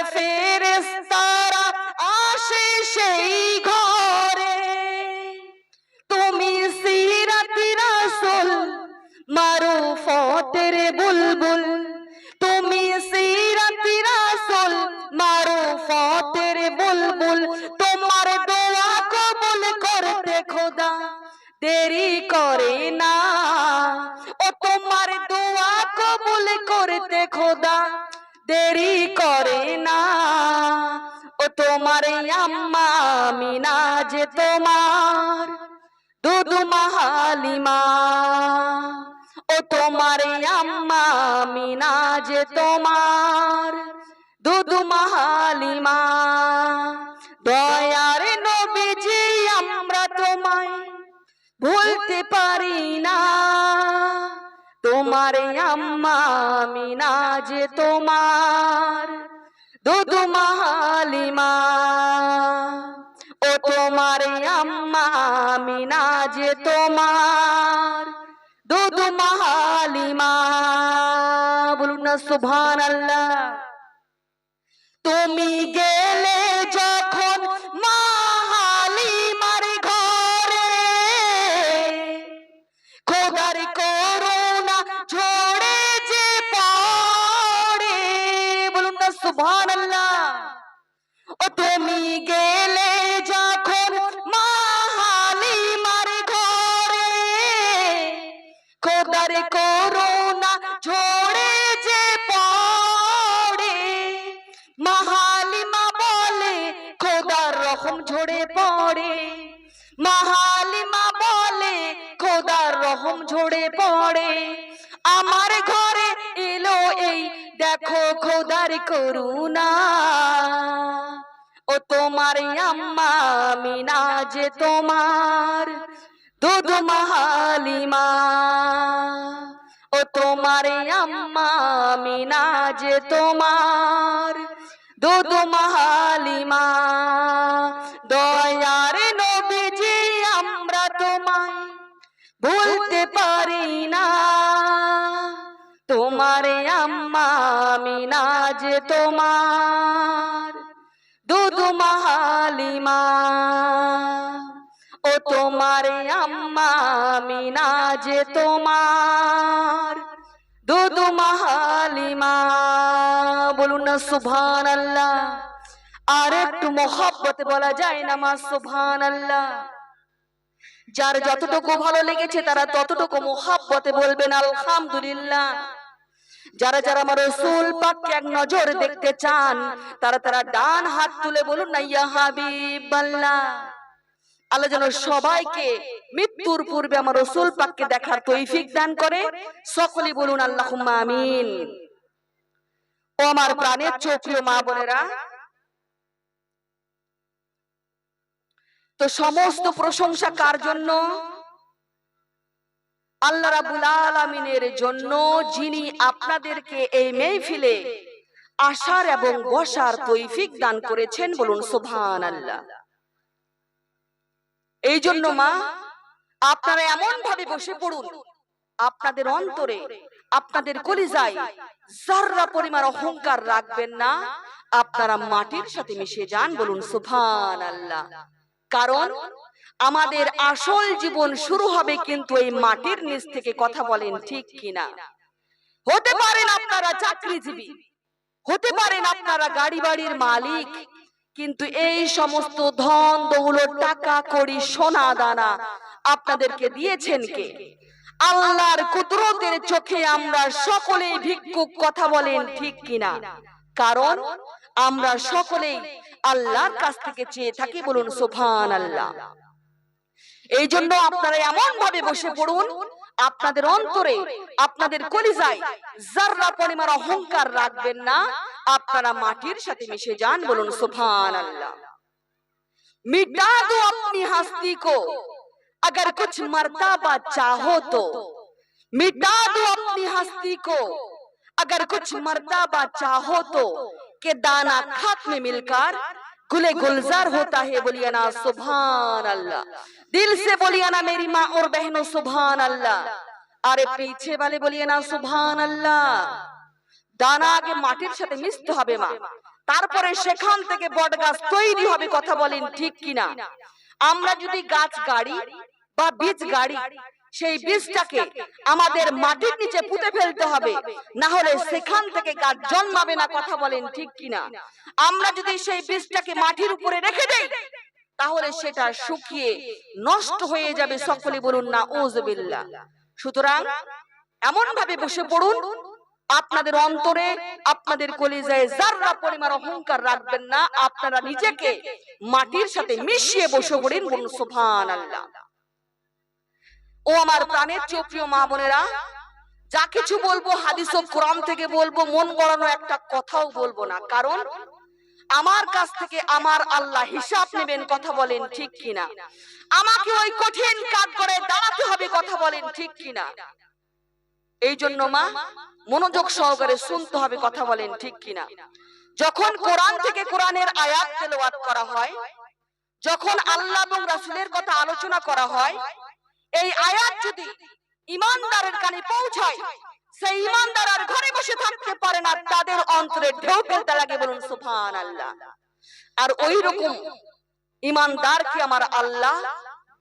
Parece তোমার দুদু মাহালিমা। ও তোমার আম্মা মিনা যে তোমার দুদু মাহালিমা। দয়ার নবীজি, আমরা তোমায় ভুলতে পারি না। তোমার আম্মা মিনা যে তোমার দুদু মাহালিমা। ও তোমার আম্মা মিনা যে তোমার। দুদু মাহালিমা, বলুন না সুভান আল্লাহ তুমি গেলে যখন মাহালিমার ঘরে, খোদার করুণা ঝরে যে পড়ে, বলুন না সুভান আল্লাহ ও তুমি গেলে ঝরে পড়ে। মাহালিমা বলে, খোদার রহম ঝরে পড়ে। আমার ঘরে এলো এই, দেখো খোদার করুণা। ও তোমার আম্মা মিনা যে তোমার, দুধ মাহালিমা। ও তোমার আম্মা মিনা যে তোমার দুধ মাহালিমা, দয়ার নবীজি আমরা তোমায় ভুলতে পারি না। তোমার আম্মা মিনা যে তোমার দুধ মাহালিমা, ও তোমার আম্মা মিনা যে তোমার দুধ মাহালিমা। না সুভান আল্লাহ আর একটু মোহাব্বত বলা যায় না মা সুভান আল্লাহ যার যতটুকু ভালো লেগেছে তারা ততটুকু মোহাব্বতে বলবেন আলহামদুলিল্লাহ। যারা যারা আমার রসুল পাককে এক নজর দেখতে চান, তারা তারা ডান হাত তুলে বলুন না, ইয়া হাবিবাল্লাহ। আল্লাহ যেন সবাইকে মৃত্যুর পূর্বে আমার রসুল পাককে দেখার তৈফিক দান করে। সকলে বলুন আল্লাহ আমিন। ও আমার প্রাণের চোখীয় মা বোনেরা। তো সমস্ত প্রশংসা কার জন্য? আল্লাহ রাবুল আলামিনের জন্য যিনি আপনাদেরকে এই মেহফিলে আসার এবং বসার তৈফিক দান করেছেন বলুন সুবহান আল্লাহ এই জন্য মা আপনারা এমন ভাবে বসে পড়ুন আপনাদের অন্তরে আপনাদের কলিজায় যাররা পরিমাণ অহংকার রাখবেন না, আপনারা মাটির সাথে মিশে যান বলুন সুবহান আল্লাহ কারণ আমাদের আসল জীবন শুরু হবে কিন্তু এই মাটির নিচ থেকে কথা বলেন ঠিক কিনা। হতে পারেন আপনারা চাকরিজীবী, হতে পারেন আপনারা গাড়ি বাড়ির মালিক, কিন্তু এই সমস্ত ধন দৌলত টাকা কড়ি সোনা দানা আপনাদেরকে দিয়েছেন কে? আল্লাহর কুদরতের চোখে আমরা সকলেই ভিক্ষুক কথা বলেন ঠিক কিনা? কারণ আমরা সকলেই আল্লাহর কাছ থেকে চেয়ে থাকি বলুন সোফান আল্লাহ এই জন্য আপনারা এমন ভাবে বসে পড়ুন আপনাদের অন্তরে আপনাদের কলিজায় জাররা পরিমাণ অহংকার রাখবেন না আপনারা মাটির সাথে মিশে যান বলুন সোফান আল্লাহ মিটা দো আপনি হাস্তি কো अगर कुछ मर्तबा चाहो तो मिटा दो अपनी हस्ती को अगर कुछ मर्तबा चाहो तो के दाना खाक में मिलकर गुले गुलजार होता है बोलिए ना सुभान अल्लाह दिल से बोलिए ना मेरी माँ और बहनों सुभान अल्लाह अरे पीछे वाले बोलिए ना सुभान अल्लाह দানা আগে মাটির সাথে মিশতে হবে মা তারপরে সেখান থেকে বট গাছ তৈরি হবে কথা বলেন ঠিক কিনা আমরা যদি গাছ গাড়ি বা বীজ গাড়ি, সেই বীজটাকে আমাদের মাটির নিচে পুঁতে ফেলতে হবে, না হলে সেখান থেকে গাছ জন্মাবে না, কথা বলেন ঠিক কিনা? আমরা যদি সেই বীজটাকে মাটির উপরে রেখে দেই, তাহলে সেটা শুকিয়ে নষ্ট হয়ে যাবে, সকলে বলুন না ওজবিল্লা সুতরাং এমন ভাবে বসে পড়ুন আপনাদের অন্তরে, আপনাদের কলিজায় যাররা পরিমাণ অহংকার রাখবেন না, আপনারা নিজেকে মাটির সাথে মিশিয়ে বসে পড়েন বলুন সুবহান আল্লাহ ও আমার প্রাণের চেয়ে প্রিয় মা বোনেরা, যা কিছু বলব, হাদিস ও থেকে বলব, মন গড়ানো একটা কথাও বলব না। কারণ আমার কাছ থেকে আমার আল্লাহ হিসাব নেবেন, কথা বলেন, ঠিক কিনা? আমাকে ওই কঠিন কাজ করে দাঁড়াতে হবে, কথা বলেন, ঠিক কিনা? এই জন্য মা মনোযোগ সহকারে শুনতে হবে কথা বলেন ঠিক কিনা। যখন কোরআন থেকে কোরআনের আয়াত তেলাওয়াত করা হয়, যখন আল্লাহ এবং রাসূলের কথা আলোচনা করা হয়, এই আয়াত যদি ইমানদারের কানে পৌঁছায়, সেই ইমানদার আর ঘরে বসে থাকতে পারে না, তাদের অন্তরে ঢেউ ফেলতে লাগে বলুন সুবহান আল্লাহ আর ওই রকম ইমানদারকে আমার আল্লাহ?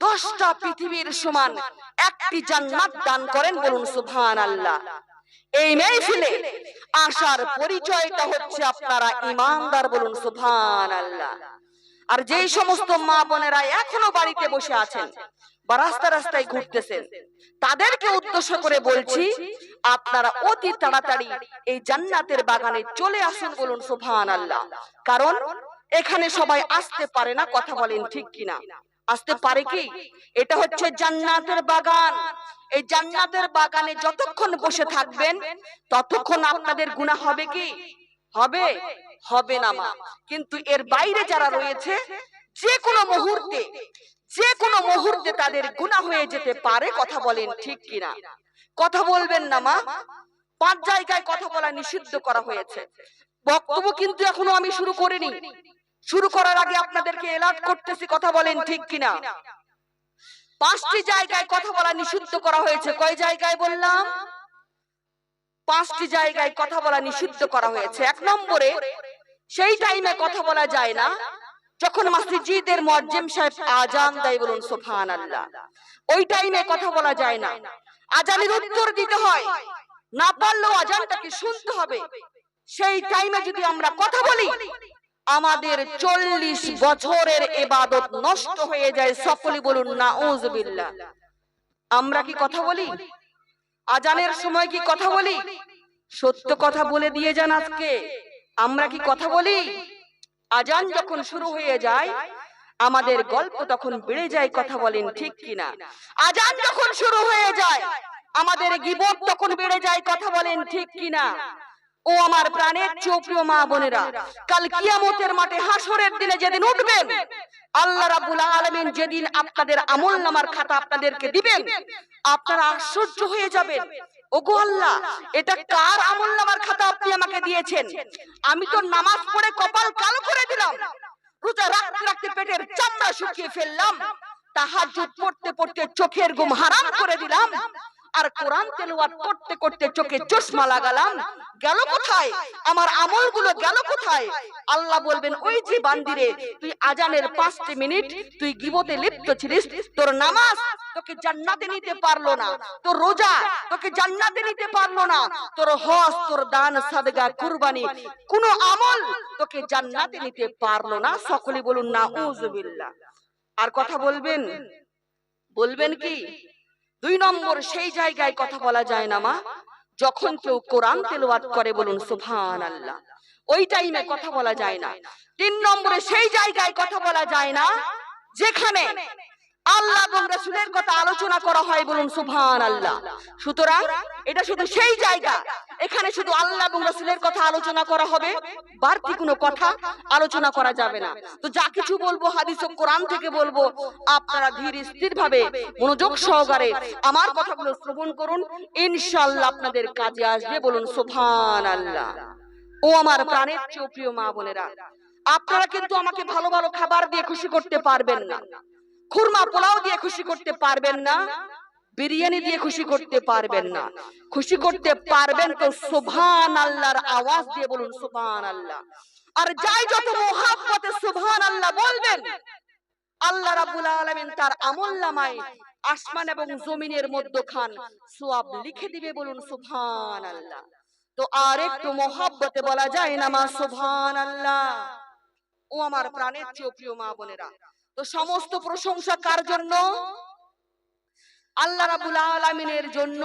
দশটা পৃথিবীর সমান একটি জান্নাত দান করেন বলুন সুফান আল্লাহ এই মেহফিলে আসার পরিচয়টা হচ্ছে আপনারা ইমানদার বলুন সুবহান আল্লাহ আর যেই সমস্ত মা বোনেরা এখনও বাড়িতে বসে আছেন বা রাস্তা রাস্তায় ঘুরতেছেন তাদেরকে উদ্দেশ্য করে বলছি আপনারা অতি তাড়াতাড়ি এই জান্নাতের বাগানে চলে আসুন বলুন সুবহান আল্লাহ কারণ এখানে সবাই আসতে পারে না কথা বলেন ঠিক কিনা। আসতে পারে কি? এটা হচ্ছে জান্নাতের বাগান। এই জান্নাতের বাগানে যতক্ষণ বসে থাকবেন ততক্ষণ আপনাদের গুনাহ হবে কি? হবে? হবে। না মা। কিন্তু এর বাইরে যারা রয়েছে যে কোনো মুহূর্তে যে কোনো মুহূর্তে তাদের গুনাহ হয়ে যেতে পারে কথা বলেন ঠিক কিনা? কথা বলবেন না মা। পাঁচ জায়গায় কথা বলা নিষিদ্ধ করা হয়েছে। বক্তব্য কিন্তু এখনও আমি শুরু করিনি। শুরু করার আগে আপনাদেরকে এলার্ট করতেছি, কথা বলেন ঠিক কিনা? পাঁচটি জায়গায় কথা বলা নিষিদ্ধ করা হয়েছে। কয় জায়গায় বললাম? পাঁচটি জায়গায় কথা বলা নিষিদ্ধ করা হয়েছে। এক নম্বরে, সেই টাইমে কথা বলা যায় না, যখন মসজিদের মুয়াজ্জিম সাহেব আজান দেয় বলুন সুবহান আল্লাহ ওই টাইমে কথা বলা যায় না। আজানের উত্তর দিতে হয়। না পারলেও আজানটাকে শুনতে হবে। সেই টাইমে যদি আমরা কথা বলি আমাদের চল্লিশ বছরের এবাদত নষ্ট হয়ে যায়। সকলে বলুন না ওজবিল্লা আমরা কি কথা বলি? আজানের সময় কি কথা বলি? সত্য কথা বলে দিয়ে যান আজকে। আমরা কি কথা বলি? আজান যখন শুরু হয়ে যায়, আমাদের গল্প তখন বেড়ে যায় কথা বলেন ঠিক কিনা? আজান যখন শুরু হয়ে যায়, আমাদের গিবত তখন বেড়ে যায় কথা বলেন ঠিক কিনা? ও আমার প্রাণের চোপ্রিয় মা বোনেরা, কাল কিয়ামতের মাঠে হাসরের দিনে যেদিন উঠবেন, আল্লাহ রাব্বুল আলামিন যেদিন আপনাদের আমল নামার খাতা আপনাদেরকে দিবেন, আপনারা আশ্চর্য হয়ে যাবেন। ওগো আল্লাহ, এটা কার আমল নামার খাতা আপনি আমাকে দিয়েছেন? আমি তো নামাজ পড়ে কপাল কালো করে দিলাম, রোজা রাখতে রাখতে পেটের চামড়া শুকিয়ে ফেললাম, তাহাজ্জুদ পড়তে পড়তে চোখের ঘুম হারাম করে দিলাম আর কোরআন তেলাওয়াত করতে করতে চোখে চশমা লাগালাম গেল কোথায়? আমার আমলগুলো গেল কোথায়? আল্লাহ বলবেন ওই যে বান্দিরে তুই আজানের পাঁচটি মিনিট তুই গিবতে লিপ্ত ছিলিস তোর নামাজ তোকে জান্নাতে নিতে পারল না তোর রোজা তোকে জান্নাতে নিতে পারল না তোর হজ তোর দান সাদগা কুরবানি কোন আমল তোকে জান্নাতে নিতে পারল না সকলে বলুন না উজুবিল্লাহ আর কথা বলবেন বলবেন কি? দুই নম্বর, সেই জায়গায় কথা বলা যায় না, মা। যখন কেউ কোরআন তেলোয়াত করে বলুন সুফান আল্লাহ ওই টাইমে কথা বলা যায় না। তিন নম্বরে, সেই জায়গায় কথা বলা যায় না, যেখানে আল্লাহ এবং রাসূলের কথা আলোচনা করা হয় বলুন সুবহান আল্লাহ সুতরাং এটা শুধু সেই জায়গা, এখানে শুধু আল্লাহ এবং রাসূলের কথা আলোচনা করা হবে, বাড়তি কোনো কথা আলোচনা করা যাবে না। তো যা কিছু বলব, হাদিস ও কোরআন থেকে বলব, আপনারা ধীর স্থির ভাবে মনোযোগ সহকারে আমার কথাগুলো শ্রবণ করুন, ইনশাআল্লাহ আপনাদের কাজে আসবে বলুন সুবহান আল্লাহ ও আমার প্রাণের চেয়ে প্রিয় মা বোনেরা, আপনারা কিন্তু আমাকে ভালো ভালো খাবার দিয়ে খুশি করতে পারবেন না। খুরমা পোলাও দিয়ে খুশি করতে পারবেন না, বিরিয়ানি দিয়ে খুশি করতে পারবেন না। খুশি করতে পারবেন তো সুবহান আল্লাহর আওয়াজ দিয়ে বলুন সুবহান আল্লাহ আর যাই যত মোহাব্বতে সুবহান আল্লাহ বলবেন, আল্লাহ রাব্বুল আলামিন তার আমল নামায় আসমান এবং জমিনের মধ্যখান সোয়াব লিখে দিবে বলুন সুবহান আল্লাহ তো আর একটু মোহাব্বতে বলা যায় না মা সুবহান আল্লাহ ও আমার প্রাণের চেয়ে প্রিয় মা বোনেরা তো সমস্ত প্রশংসা কার জন্য? আল্লাহ রাবুল আলমিনের জন্য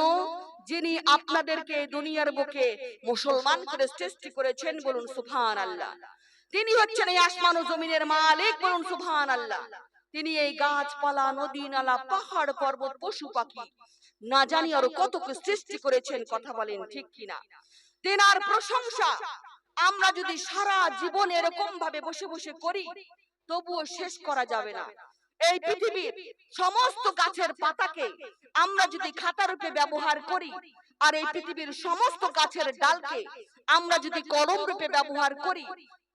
যিনি আপনাদেরকে দুনিয়ার বুকে মুসলমান করে সৃষ্টি করেছেন বলুন সুফান আল্লাহ তিনি হচ্ছেন এই আসমান ও জমিনের মালিক বলুন সুফান আল্লাহ তিনি এই গাছপালা নদী নালা পাহাড় পর্বত পশু পাখি না জানি আরও কত সৃষ্টি করেছেন কথা বলেন ঠিক কিনা? তেনার প্রশংসা আমরা যদি সারা জীবন এরকম ভাবে বসে বসে করি তবুও শেষ করা যাবে না। এই পৃথিবীর সমস্ত গাছের পাতাকে আমরা যদি খাতা রূপে ব্যবহার করি আর এই পৃথিবীর সমস্ত গাছের ডালকে আমরা যদি কলম রূপে ব্যবহার করি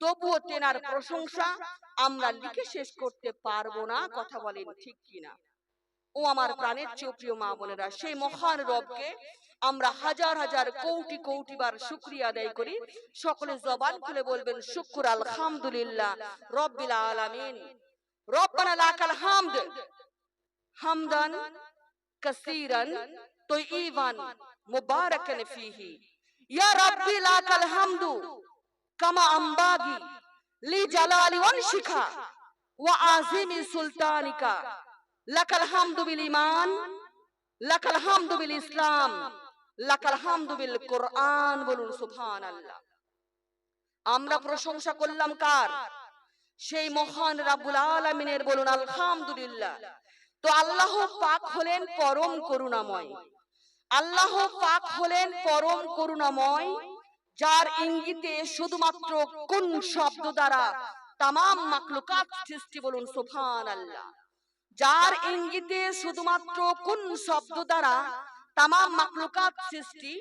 তবুও তেনার প্রশংসা আমরা লিখে শেষ করতে পারব না কথা বলেন ঠিক কিনা। ও আমার প্রাণের চেয়ে প্রিয় মা বোনেরা সেই মহান রবকে আমরা হাজার হাজার কোটি কোটি বার শুক্রিয়া আদায় করি। সকলে জবান খুলে বলবেন, শুক্র আলহামদুলিল্লাহ রব্বিল আলামিন। রব্বানা লাকাল হামদ। হামদান কাসীরান তয়্যিবান মুবারাকান ফীহি। ইয়া রাব্বি লাকাল হামদু কামা আম্বাগি লি জালালি ওয়ানশিখা ওয়া আযিমি সুলতানিকা। লাকাল হামদু বিল ঈমান, লাকাল হামদু বিল ইসলাম। লাকাল কোরআন বলুন সুবহানাল্লাহ। আমরা প্রশংসা করলাম কার? সেই মহান রাব্বুল আলামিনের বলুন আলহামদুলিল্লাহ। তো আল্লাহ পাক হলেন পরম করুণাময়। আল্লাহ পাক হলেন পরম করুণাময় যার ইঙ্গিতে শুধুমাত্র কোন শব্দ দ্বারা তামাম মাকলুকাত সৃষ্টি বলুন সুবহানাল্লাহ। যার ইঙ্গিতে শুধুমাত্র কোন শব্দ দ্বারা তামাম মাকলুকাত সৃষ্টি,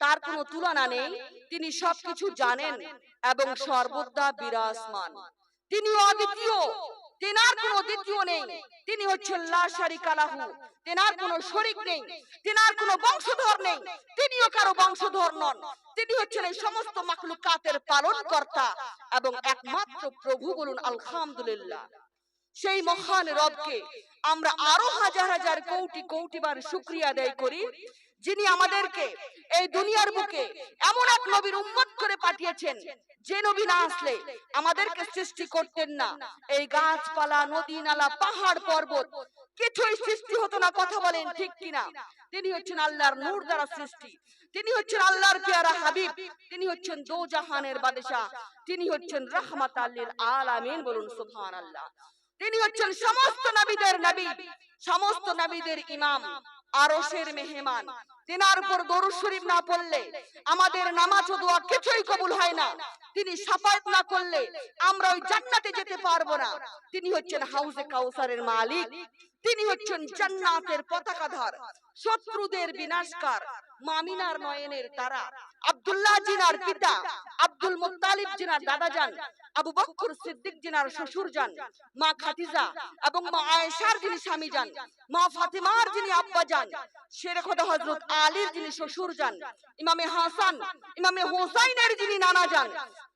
তার কোনো তুলনা নেই, তিনি সবকিছু জানেন এবং সর্বদা বিরাজমান। তিনি অদ্বিতীয়, তেনার কোনো দ্বিতীয় নেই, তিনি হচ্ছেন লা শারিকা লাহু তেনার কোনো শরিক নেই, তেনার কোনো বংশধর নেই, তিনিও কারও বংশধর নন। তিনি হচ্ছেন এই সমস্ত মাকলুকাতের পালন কর্তা এবং একমাত্র প্রভু বলুন, আলহামদুলিল্লাহ। সেই মহান রবকে আমরা আরও হাজার হাজার কোটি কোটি বার শুক্রিয়া আদায় করি, যিনি আমাদেরকে এই দুনিয়ার বুকে এমন এক নবীর উম্মত করে পাঠিয়েছেন, যে নবী না আসলে আমাদেরকে সৃষ্টি করতেন না। এই গাছপালা, নদী, নালা, পাহাড়, পর্বত, কিছুই সৃষ্টি হতো না, কথা বলেন ঠিক কিনা? তিনি হচ্ছেন আল্লাহর নূর দ্বারা সৃষ্টি। তিনি হচ্ছেন আল্লাহর পেয়ারা হাবিব। তিনি হচ্ছেন দো জাহানের বাদশাহ। তিনি হচ্ছেন রাহমাত আল্লিল আলামিন বলুন সুবহানাল্লাহ। তিনি হচ্ছেন সমস্ত নবীদের নবী, সমস্ত নবীদের ইমাম, আরশের মেহমান। তিনার উপর দরুদ শরীফ না পড়লে, আমাদের নামাজ ও দোয়া কিছুই কবুল হয় না। তিনি সাফায়াত না করলে, আমরা ওই জান্নাতে যেতে পারব না। তিনি হচ্ছেন হাউজে কাউসারের মালিক। তিনি হচ্ছেন জান্নাতের পতাকাধার, শত্রুদের বিনাশকার। মামিনার নয়নের তারা। আব্দুল্লাহ জিনার পিতা আব্দুল মুত্তালিব জিনার দাদা যান আবু বকর সিদ্দিক জিনার শ্বশুর যান মা খাতিজা এবং মা আয়েশার যিনি স্বামী যান মা ফাতিমার যিনি আব্বা যান শের খোদা হযরত আলীর যিনি শ্বশুর যান ইমামে হাসান ইমামে হোসাইনের যিনি নানা যান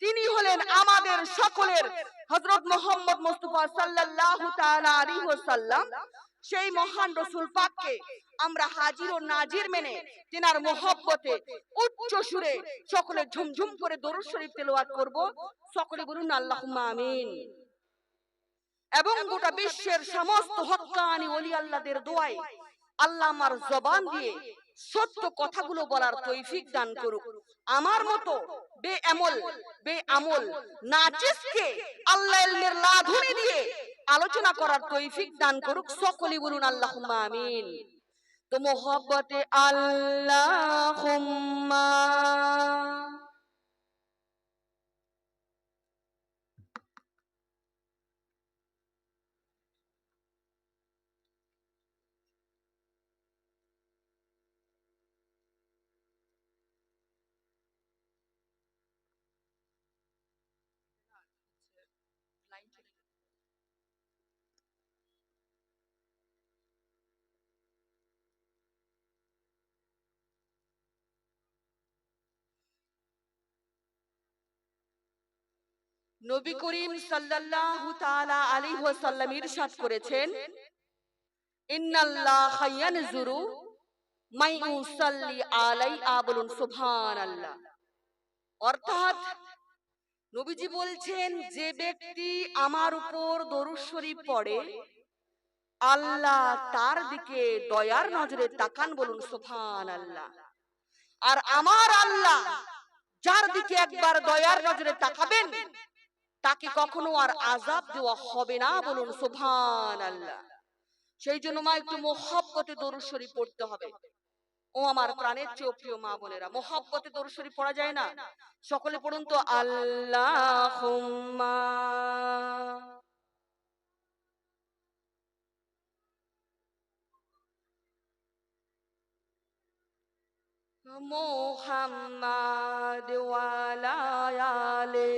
তিনি হলেন আমাদের সকলের হযরত মোহাম্মদ মুস্তাফা সাল্লাল্লাহু তাআলা আলাইহি ওয়াসাল্লাম সেই মহান রসুল পাককে আমরা হাজির ও নাজির মেনে তিনার মোহব্বতে উচ্চ সুরে সকলে ঝুমঝুম করে দরুদ শরীফ তেলাওয়াত করব। সকলে বলুন আল্লাহুম্মা আমিন। এবং গোটা বিশ্বের সমস্ত হক্কানি ওলি আল্লাহদের দোয়ায় আল্লাহ আমার জবান দিয়ে সত্য কথাগুলো বলার তৌফিক দান করুক। আমার মতো বেআমল বেআমল নাচিসকে আল্লাহ ইলমের লাধুনি দিয়ে আলোচনা করার তৌফিক দান করুক। সকলে বলুন আল্লাহুম্মা আমিন। তো মোহব্বতে আল্লাহুম্মা নবী করিম সাল্লাল্লাহু তাআলা আলাইহি ওয়াসাল্লাম ইরশাদ করেছেন ইন্নাল্লাহা ইয়ানজুরু মাই ইউসাল্লি আলাইহা বলুন সুবহানাল্লাহ। অর্থাৎ নবীজি বলছেন যে ব্যক্তি আমার উপর দরুদ শরীফ পড়ে আল্লাহ তার দিকে দয়ার নজরে তাকান বলুন সুবহানাল্লাহ। আর আমার আল্লাহ যার দিকে একবার দয়ার নজরে তাকাবেন তাকে কখনো আর আজাব দেওয়া হবে না বলুন সুবহান আল্লাহ সেই জন্য মা, একটু মোহব্বতে দরুদ শরীফ পড়তে হবে। ও আমার প্রাণের চেয়েও প্রিয় মা বোনেরা, মোহব্বতে দরুদ শরীফ পড়া যায় না? সকলে পড়ুন তো আল্লাহ মোহাম্মদ ওয়ালা আলে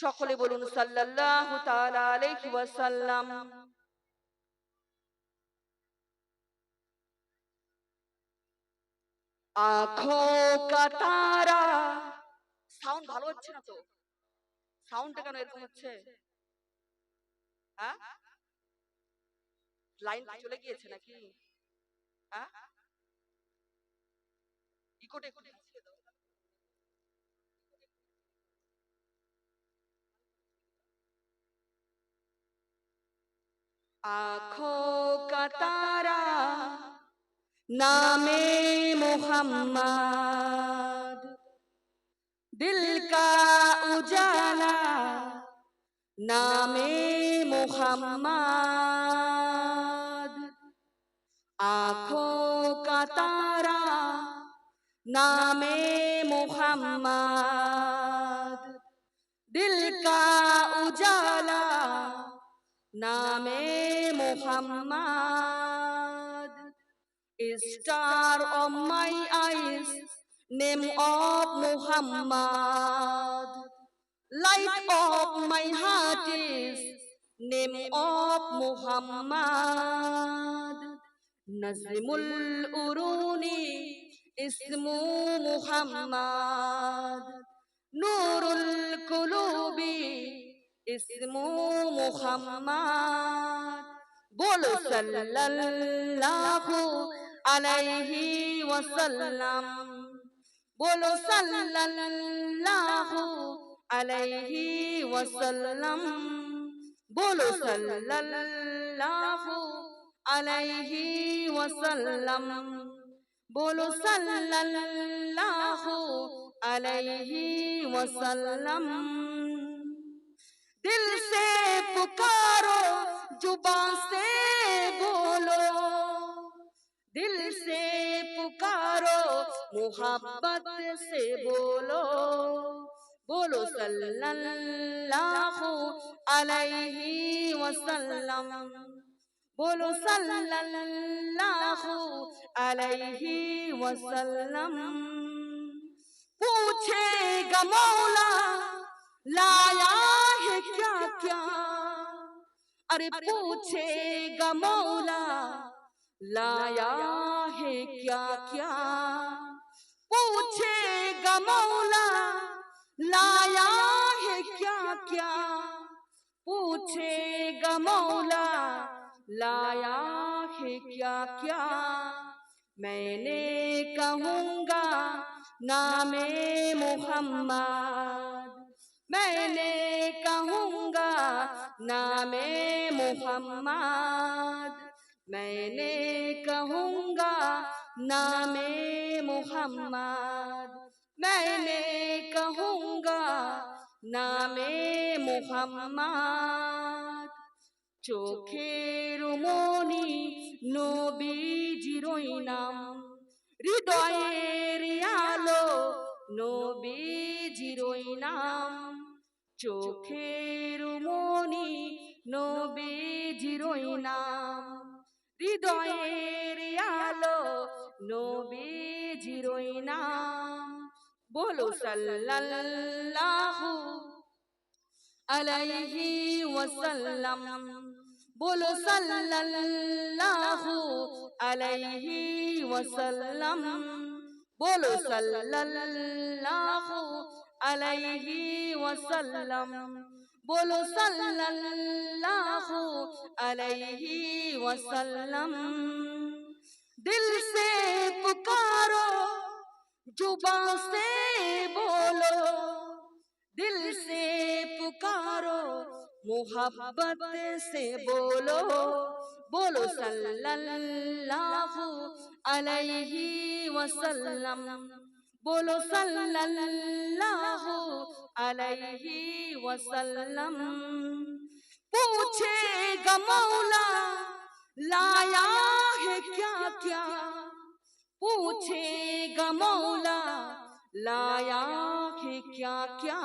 সকলে বলুন সাল্লাহ তাআলা আখো কাতারা। সাউন্ড ভালো হচ্ছে না তো? সাউন্ড কেন এরকম হচ্ছে? হ্যাঁ? লাইন চলে গিয়েছে নাকি? হ্যাঁ? ইকোটে। آنکھوں کا تارا نام محمد دل کا اجالا نام محمد آنکھوں کا تارا نام محمد دل کا اجالا নামে Muhammad. Star of my eyes, name of Muhammad. Light of my heart is name of Muhammad. Nazmul উরুনি, ইসমু মোহাম্মদ। নূরুল কুলুবি ইসমু মুহাম্মদ বলো সাল্লাল্লাহু আলাইহি ওয়াসাল্লাম। বলো সাল্লাল্লাহু আলাইহি ওয়াসাল্লাম। বলো সাল্লাল্লাহু আলাইহি ওয়াসাল্লাম। বলো সাল্লাল্লাহু আলাইহি ওয়াসাল্লাম। زبان سے بولو، دل سے پکارو، محبت سے بولو۔ بولو صلی اللہ علیہ وسلم۔ بولو صلی اللہ علیہ وسلم۔ پوچھے گا مولا، لایا ہے کیا کیا؟ ارے پوچھے گا مولا لایا ہے کیا کیا پوچھے گا مولا لایا ہے کیا کیا پوچھے گا مولا لایا ہے کیا کیا میں نے کہوں گا نام محمد میں نے کہوں گا नामे मोहम्मद मैंने कहूँगा नामे मोहम्मद मैंने कहूँगा নামে মোহাম্মদ চোখের মনি নবীজিরই নাম হৃদয়ের আলো নবীজিরই নাম চোখের মনি নবীজিরই নাম। হৃদয়ের আলো নবীজিরই নাম। বলো সাল্লাল্লাহু আলাইহি ওয়াসাল্লাম। বলো সাল্লাল্লাহু আলাইহি علیہ وسلم۔ بولو صلی اللہ علیہ وسلم۔ دل سے پکارو، زبان سے بولو۔ دل سے پکارو، محبت سے بولو۔ بولو صلی اللہ علیہ وسلم۔ بولو صلی اللہ علیہ وسلم۔ پوچھے گا مولا لایا ہے کیا کیا؟ پوچھے گا مولا لایا ہے کیا کیا؟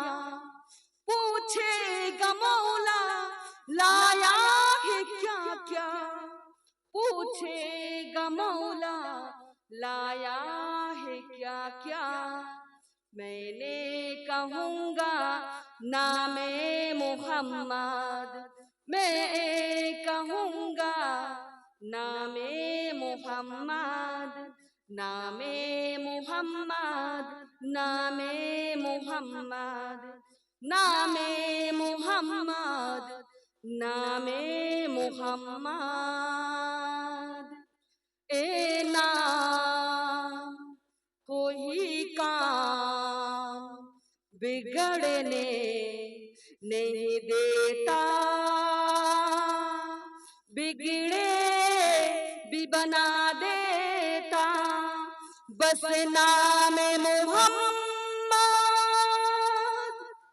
پوچھے گا مولا لایا ہے کیا کیا؟ پوچھے گا مولا لایا کیا میں نے کہوں گا نام محمد؟ میں کہوں گا نام محمد؟ نام محمد؟ نام محمد؟ نام محمد؟ نام محمد؟ اے نام بگڑنے نہیں دیتا بگڑے بھی بنا دیتا بس نام محمد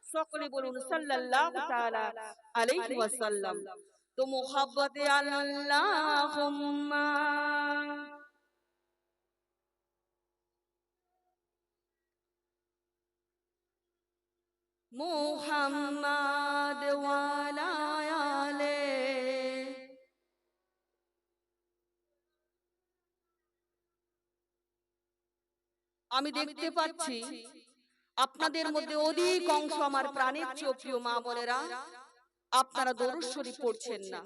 سکل بولون صلی اللہ تعالی علیہ وسلم تو محبت اللہ محمد মোহাম্মদ ওয়ালা আলে আমি দেখতে পাচ্ছি আপনাদের মধ্যে অধিক অংশ আমার প্রাণের চেয়েও প্রিয় মা বোনেরা আপনারা দরুদ শরীফ পড়ছেন না।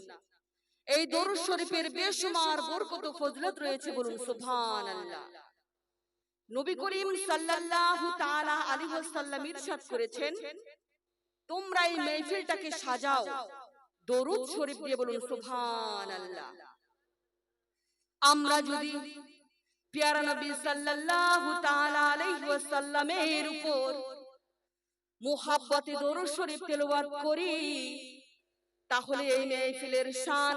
এই দরুদ শরীফের বেশুমার বরকত ফজলত রয়েছে বলুন সুবহানাল্লাহ। নবী করিম সাল্লাল্লাহু তাআলা আলাইহি ওয়াসাল্লাম ইরশাদ করেছেন তোমরা এই মেহফিলটাকে সাজাও। দরুদ শরীফ দিয়ে বলুন সুবহানাল্লাহ। আমরা যদি পেয়ারা নবী সাল্লাল্লাহু তাআলা আলাইহি ওয়াসাল্লামের উপর মুহাব্বতে দরুদ শরীফ তেলাওয়াত করি তাহলে এই মেহফিলের শান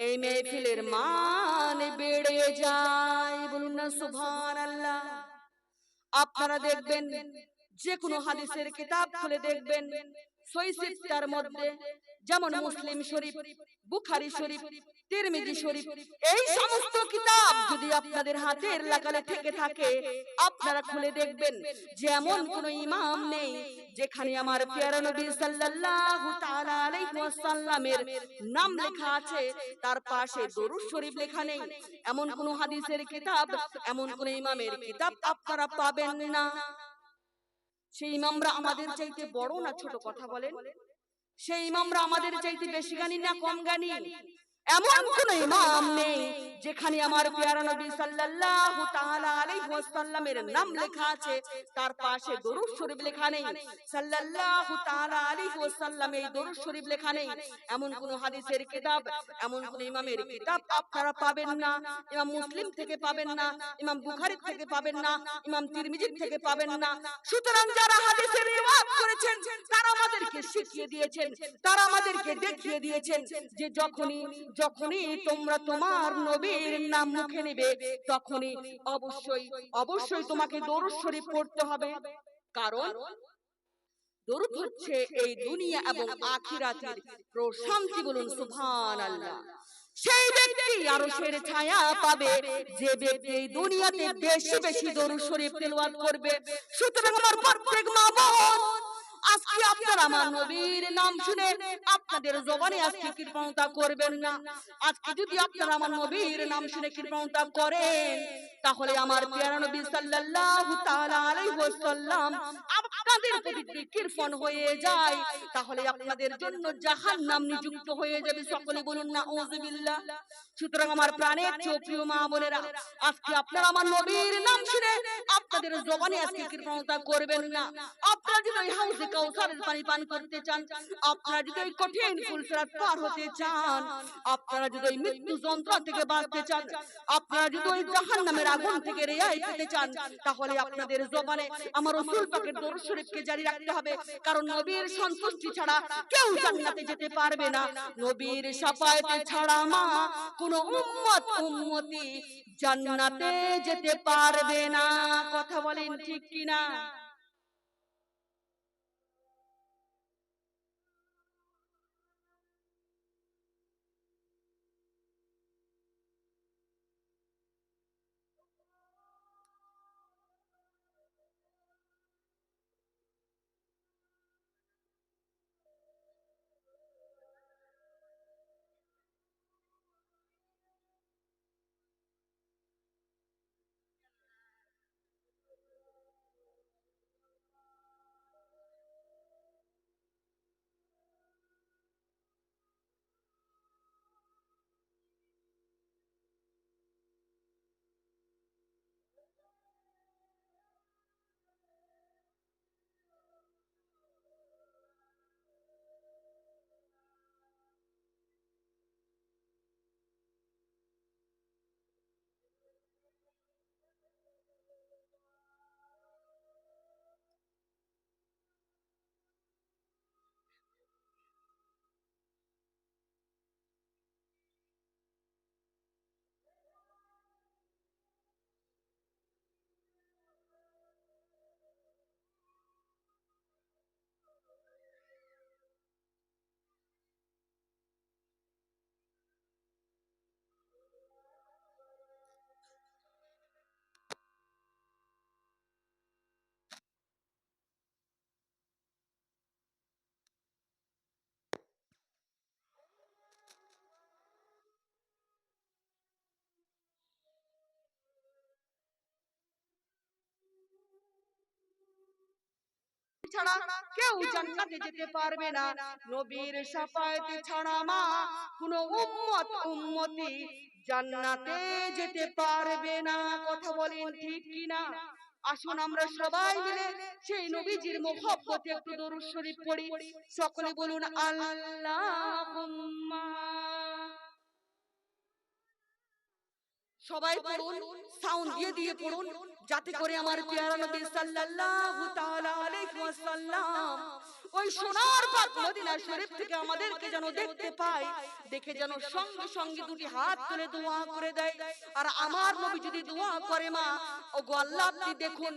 এই মেহফিলের মান বেড়ে যায় বলুন না সুভান আল্লাহ আপনারা দেখবেন, যে কোনো হাদিসের কিতাব খুলে দেখবেন সৈসিত্তার মধ্যে যেমন মুসলিম শরীফ বুখারি শরীফ তিরমিজি শরীফ এই সমস্ত কিতাব যদি আপনাদের হাতের লাগালে থেকে থাকে আপনারা খুলে দেখবেন যে এমন কোন ইমাম নেই যেখানে আমার পেয়ারা নবী সাল্লাল্লাহু তাআলা আলাইহি ওয়াসাল্লামের নাম লেখা আছে তার পাশে দরুদ শরীফ লেখা নেই এমন কোন হাদিসের কিতাব এমন কোন ইমামের কিতাব আপনারা পাবেন না। সেই ইমামরা আমাদের চাইতে বড় না ছোট কথা বলেন সেই ইমামরা আমাদের চাইতে বেশি জ্ঞানী না কম জ্ঞানী এমন কোন ইমাম নেই যেখানে আমার পেয়ারা নবী সাল্লাল্লাহু তাআলা আলাইহি ওয়াসাল্লামের নাম লেখা আছে তার পাশে দরুদ শরীফ লেখা নেই। সাল্লাল্লাহু তাআলা আলাইহি ওয়াসাল্লাম এই দরুদ শরীফ লেখা নেই। এমন কোন হাদিসের কিতাব এমন কোন ইমামের কিতাব আপনারা পাবেন না। ইমাম মুসলিম থেকে পাবেন না ইমাম বুখারী থেকে পাবেন না ইমাম তিরমিজি থেকে পাবেন না। সুতরাং যারা হাদিসের রিওয়ায়াত করেছেন তারা আমাদেরকে শিখিয়ে দিয়েছেন তারা আমাদেরকে দেখিয়ে দিয়েছেন যে যখনই যখনই তোমরা তোমার নবীর নাম মুখে নেবে, তখনই অবশ্যই অবশ্যই তোমাকে দরুদ শরীফ পড়তে হবে। কারণ দরুদ হচ্ছে এই দুনিয়া এবং আখিরাতের প্রশান্তি বলুন সুবহানাল্লাহ। সেই ব্যক্তি আরশের ছায়া পাবে, যে ব্যক্তি এই দুনিয়াতে বেশি বেশি দরুদ শরীফ তেলাওয়াত করবে। সুতরাং আমার প্রত্যেক মা বোন আজকে আপনারা আমার নবীর নাম শুনে আপনাদের জবানে আজকে কৃপণতা করবেন না। আজকে যদি আপনারা আমার নবীর নাম শুনে কৃপণতা করেন, তাহলে আমার পেয়ারা নবী সাল্লাল্লাহু তাআলা আলাইহি ওয়াসাল্লাম আপনাদের প্রতি কৃপণ হয়ে যায়। তাহলে আপনাদের জন্য জাহান্নাম নিযুক্ত হয়ে যাবে সকলে বলুন না আউযুবিল্লাহ সুতরাং আমার প্রাণের চেয়ে প্রিয় মা বোনেরা, আজকে আপনারা আমার নবীর নাম শুনে আপনাদের জবানে আজকে কৃপণতা করবেন না। আপনারা যদি হাউসে পানি পান করতে চান। আপনারা যদি ওই কঠিন ফুলসরাত পার হতে চান, আপনারা যদি ওই মৃত্যু যন্ত্রণা থেকে বাঁচতে চান, আপনারা যদি ওই আগুন থেকে রেহাই পেতে চান, তাহলে আপনাদের জবানে আমার রাসূল পাকের শরীফকে জারি রাখতে হবে। কারণ নবীর সন্তুষ্টি ছাড়া কেউ জান্নাতে যেতে পারবে না। নবীর শাফায়াতে ছাড়া মা, কোন উম্মত, উম্মতি জান্নাতে যেতে পারবে না। কথা বলেন ঠিক কিনা? ছাড়া কেউ জান্নাতে যেতে পারবে না। নবীর শাফায়াতে ছাড়া মা কোন উম্মত, উম্মতি জান্নাতে যেতে পারবে না। কথা বলেন ঠিক কিনা? আসুন আমরা সবাই মিলে সেই নবীজির মোহব্বতে একটু দরুদ শরীফ পড়ি। সকলে বলুন, আল্লাহুম্মা। সবাই পড়ুন সাউন্ড দিয়ে দিয়ে পড়ুন যাতে করে আমার পেয়ারা নবী সাল্লাল্লাহু তাআলা আলাইহি ওয়াসাল্লাম। ওই সোনার পাক মদিনা শরীফ থেকে আমাদেরকে যেন দেখতে পায় দেখে যেন সঙ্গে সঙ্গে দুটি হাত তুলে দোয়া করে দেয়। আর আমার নবী যদি দোয়া করে মা ও গো আল্লাহ আপনি দেখুন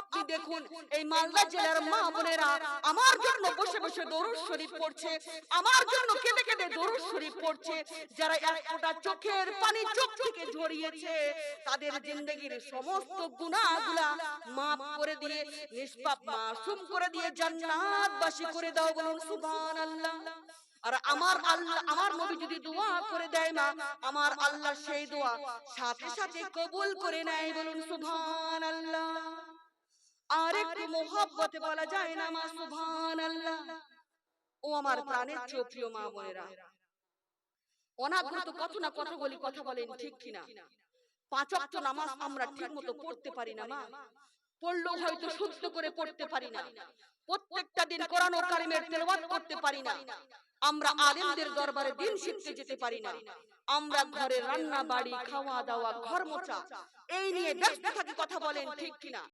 আপনি দেখুন এই মালদা জেলার মা বোনেরা আমার জন্য বসে বসে দরুদ শরীফ পড়ছে আমার জন্য কেঁদে কেঁদে দরুদ শরীফ পড়ছে যারা এক ফোঁটা চোখের পানি চোখ থেকে ঝরিয়েছে তাদের জিন্দগির সমস্ত গুনাহগুলা মাফ করে দিয়ে নিষ্পাপ মাসুম করে দিয়ে জান্নাতবাসী করে দাও বলুন সুবহানাল্লাহ। আর আমার আল্লাহ আমার নবী যদি দোয়া করে দেয় মা আমার আল্লাহ সেই দোয়া সাথে সাথে কবুল করে নেয় বলুন সুবহানাল্লাহ। আর একটু মোহব্বতে বলা যায় না মা সুবহানাল্লাহ। ও আমার প্রাণের প্রিয় মা বোনেরা। অনাগ্রত কত না কথা বলি কথা বলেন ঠিক কিনা? পাঁচ ওয়াক্ত নামাজ আমরা ঠিক মতো পড়তে পারি না মা। পড়লেও হয়তো শুদ্ধ করে পড়তে পারি না। প্রত্যেকটা দিন কোরআন ও কারিমের তেলাওয়াত করতে পারি না। আমরা আলেমদের দরবারে দিন শিখতে যেতে পারি না। আমরা ঘরে রান্না বাড়ি খাওয়া দাওয়া ঘর মোচা এই নিয়ে ব্যস্ত থাকি কথা বলেন ঠিক কিনা?